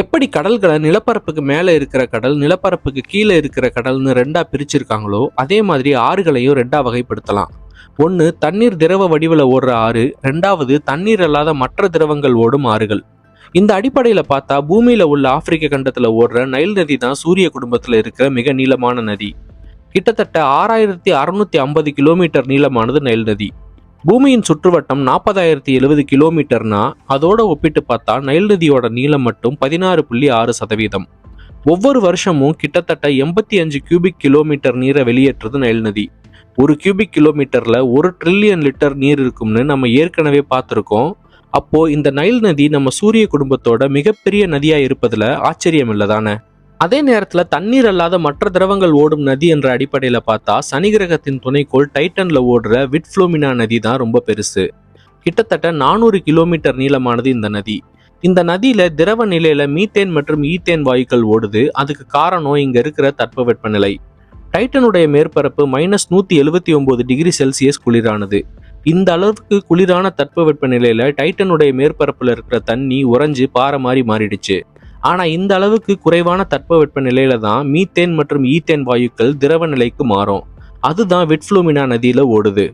எப்படி கடல்களை நிலப்பரப்புக்கு மேலே இருக்கிற கடல் நிலப்பரப்புக்கு கீழே இருக்கிற கடல்னு ரெண்டாக பிரிச்சிருக்காங்களோ அதே மாதிரி ஆறுகளையும் ரெண்டாக வகைப்படுத்தலாம். ஒன்று தண்ணீர் திரவ வடிவில் ஓடுற ஆறு ரெண்டாவது தண்ணீர் அல்லாத மற்ற திரவங்கள் ஓடும் ஆறுகள். இந்த அடிப்படையில் பார்த்தா பூமியில் உள்ள ஆப்பிரிக்க கண்டத்தில் ஓடுற நைல் நதி தான் சூரிய குடும்பத்தில் இருக்கிற மிக நீளமான நதி. கிட்டத்தட்ட ஆறாயிரத்தி அறுநூத்தி ஐம்பது கிலோமீட்டர் நீளமானது நைல் நதி. பூமியின் சுற்றுவட்டம் நாற்பதாயிரத்தி எழுபது கிலோமீட்டர்னா அதோட ஒப்பிட்டு பார்த்தா நைல் நதியோட நீளம் மட்டும் பதினாறு புள்ளி ஆறு சதவீதம். ஒவ்வொரு வருஷமும் கிட்டத்தட்ட எண்பத்தி அஞ்சு கியூபிக் கிலோமீட்டர் நீரை வெளியேற்றுறது நைல் நதி. ஒரு கியூபிக் கிலோமீட்டர்ல ஒரு ட்ரில்லியன் லிட்டர் நீர் இருக்கும்னு நம்ம ஏற்கனவே பார்த்துருக்கோம். அப்போ இந்த நைல் நதி நம்ம சூரிய குடும்பத்தோட மிகப்பெரிய நதியா இருப்பதுல ஆச்சரியம் இல்லதானே அதே நேரத்துல தண்ணீர் அல்லாத மற்ற திரவங்கள் ஓடும் நதி என்ற அடிப்படையில பார்த்தா சனி கிரகத்தின் துணைக்கோள் டைட்டன்ல ஓடுற விட்ஃப்ளோமினா நதி தான் ரொம்ப பெருசு. கிட்டத்தட்ட நானூறு கிலோமீட்டர் நீளமானது இந்த நதி. இந்த நதியில திரவ நிலையில மீத்தேன் மற்றும் ஈத்தேன் வாயுக்கள் ஓடுது. அதுக்கு காரணம் இங்க இருக்கிற தட்பவெப்பநிலை டைட்டனுடைய மேற்பரப்பு மைனஸ் நூத்தி எழுபத்தி ஒன்பது டிகிரி செல்சியஸ் குளிரானது. இந்த அளவுக்கு குளிரான தட்பவெப்ப நிலையில டைட்டனுடைய மேற்பரப்புல இருக்கிற தண்ணி உறைஞ்சு பாறை மாதிரி மாறிடுச்சு. ஆனா இந்த அளவுக்கு குறைவான தட்பவெட்ப நிலையில தான் மீத்தேன் மற்றும் ஈத்தேன் வாயுக்கள் திரவ நிலைக்கு மாறும். அதுதான் விட்ஃப்ளூமினா நதியில ஓடுது.